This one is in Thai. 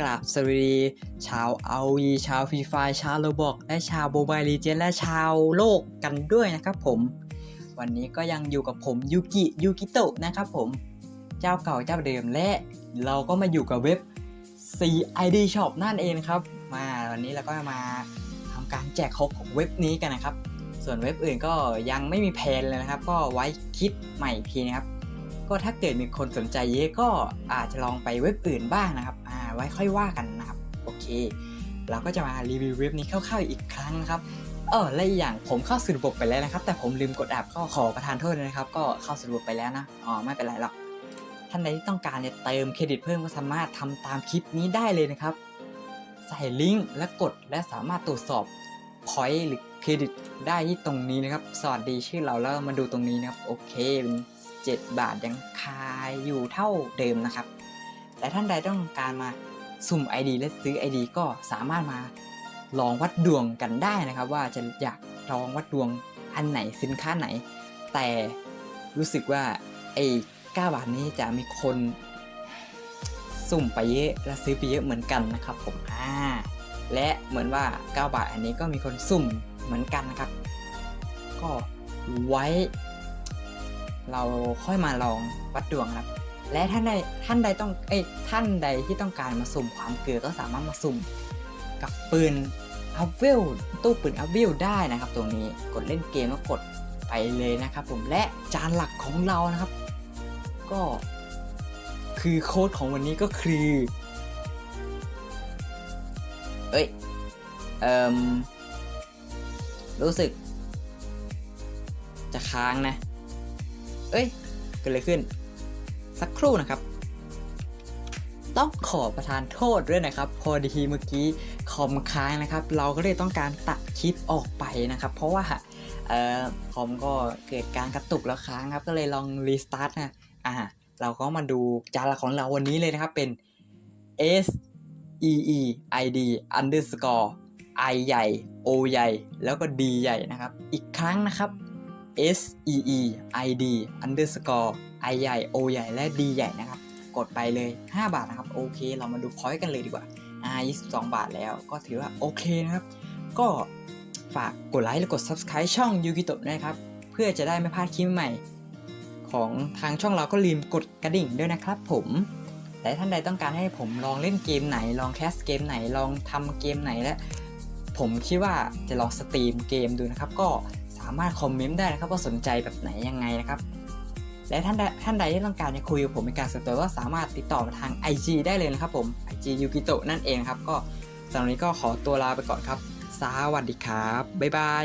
กราบสวัสดีชาวเอาวีชาวฟรีไฟชาวโรบอกและชาวโบบายลีเจนและชาวโลกกันด้วยนะครับผม วันนี้ก็ยังอยู่กับผมยูกิยูกิโตะนะครับผม เจ้าเก่าเจ้าเดิมและเราก็มาอยู่กับเว็บ CID Shop นั่นเองครับ มาวันนี้เราก็มาทำการแจกครกของเว็บนี้กันนะครับ ส่วนเว็บอื่นก็ยังไม่มีแพนเลยนะครับ ก็ไว้คิดใหม่อีกทีนะครับก็ถ้าเกิดมีคนสนใจเยอะก็อาจจะลองไปเว็บอื่นบ้างนะครับ ไว้ค่อยว่ากันนะครับ โอเค เราก็จะมารีวิวเว็บนี้คร่าวๆอีกครั้งนะครับเออและอีกอย่างผมเข้าสู่ระบบไปแล้วนะครับ แต่ผมลืมกดแอปก็ขอประทานโทษนะครับ ก็เข้าสู่ระบบไปแล้วนะอ๋อไม่เป็นไรหรอกท่านใดที่ต้องการจะเติมเครดิตเพิ่มก็สามารถทำตามคลิปนี้ได้เลยนะครับ ใส่ลิงก์และกดและสามารถตรวจสอบพอยต์หรือเครดิตได้ที่ตรงนี้นะครับ สวัสดีชื่อเราแล้วมาดูตรงนี้นะครับ โอเคเป็น7บาทยังคายอยู่เท่าเดิมนะครับ แต่ท่านใดต้องการมาสุ่ม ID และซื้อ ID ก็สามารถมาลองวัดดวงกันได้นะครับ ว่าจะอยากลองวัดดวงอันไหนสินค้าไหน แต่รู้สึกว่าไอ้9บาทนี้จะมีคนสุ่มไปเยอะและซื้อไปเยอะเหมือนกันนะครับผมอ่าและเหมือนว่า 9 บาทอันนี้ก็มีคนสุ่มเหมือนกันนะครับ ก็ไว้ เราค่อยมาลองวัดดวงครับ และท่านใดท่านใดต้องเอ้ยท่านใดที่ต้องการมาสุ่มความเกลือก็สามารถมาสุ่มกับปืนอัพเวลตู้ปืนอัพเวลได้นะครับตรงนี้กดเล่นเกมแล้วกดไปเลยนะครับ ผมและจานหลักของเรานะครับ ก็คือโค้ดของวันนี้ก็คือเอ้ยเอ่มรู้สึก จะค้างนะ เอ้ยเกิดอะไรขึ้น สักครู่นะครับ ต้องขอประทานโทษด้วยนะครับ พอดีเมื่อกี้คอมค้างนะครับ เราก็เลยต้องการตัดคลิปออกไปนะครับ เพราะว่าเอ่อคอมก็เกิดการกระตุกแล้วค้างครับ ก็เลยลองรีสตาร์ทนะอ่าเราก็มาดูจานลักของเราวันนี้เลยนะครับเป็น S E E I D underscore I ใหญ่ O ใหญ่ แล้วก็ D ใหญ่นะครับ อีกครั้งนะครับ S E E I D underscore I ใหญ่ O ใหญ่และ D ใหญ่นะครับ กดไปเลย 5 บาทนะครับ โอเค เรามาดูพอยต์กันเลยดีกว่าอ่า22 บาทแล้วก็ถือว่าโอเคนะครับ ก็ฝากกดไลค์และกด Subscribe ช่องยูกิโตะนะครับ เพื่อจะได้ไม่พลาดคลิปใหม่ ของทางช่องเราก็ลืมกดกระดิ่งด้วยนะครับผมและท่านใดต้องการให้ผมลองเล่นเกมไหน ลองแคสเกมไหน ลองทำเกมไหนและ ผมคิดว่าจะลองสตรีมเกมดูนะครับ ก็สามารถคอมเมนต์ได้นะครับว่าสนใจแบบไหนยังไงนะครับ และท่านใดท่านใดที่ต้องการจะคุยกับผมเป็นการส่วนตัวก็สามารถติดต่อมาทาง IG ได้เลยนะครับผม IG ยูกิโตะนั่นเองครับ ก็สำหรับวันนี้ก็ขอตัวลาไปก่อนครับ สวัสดีครับ บ๊ายบาย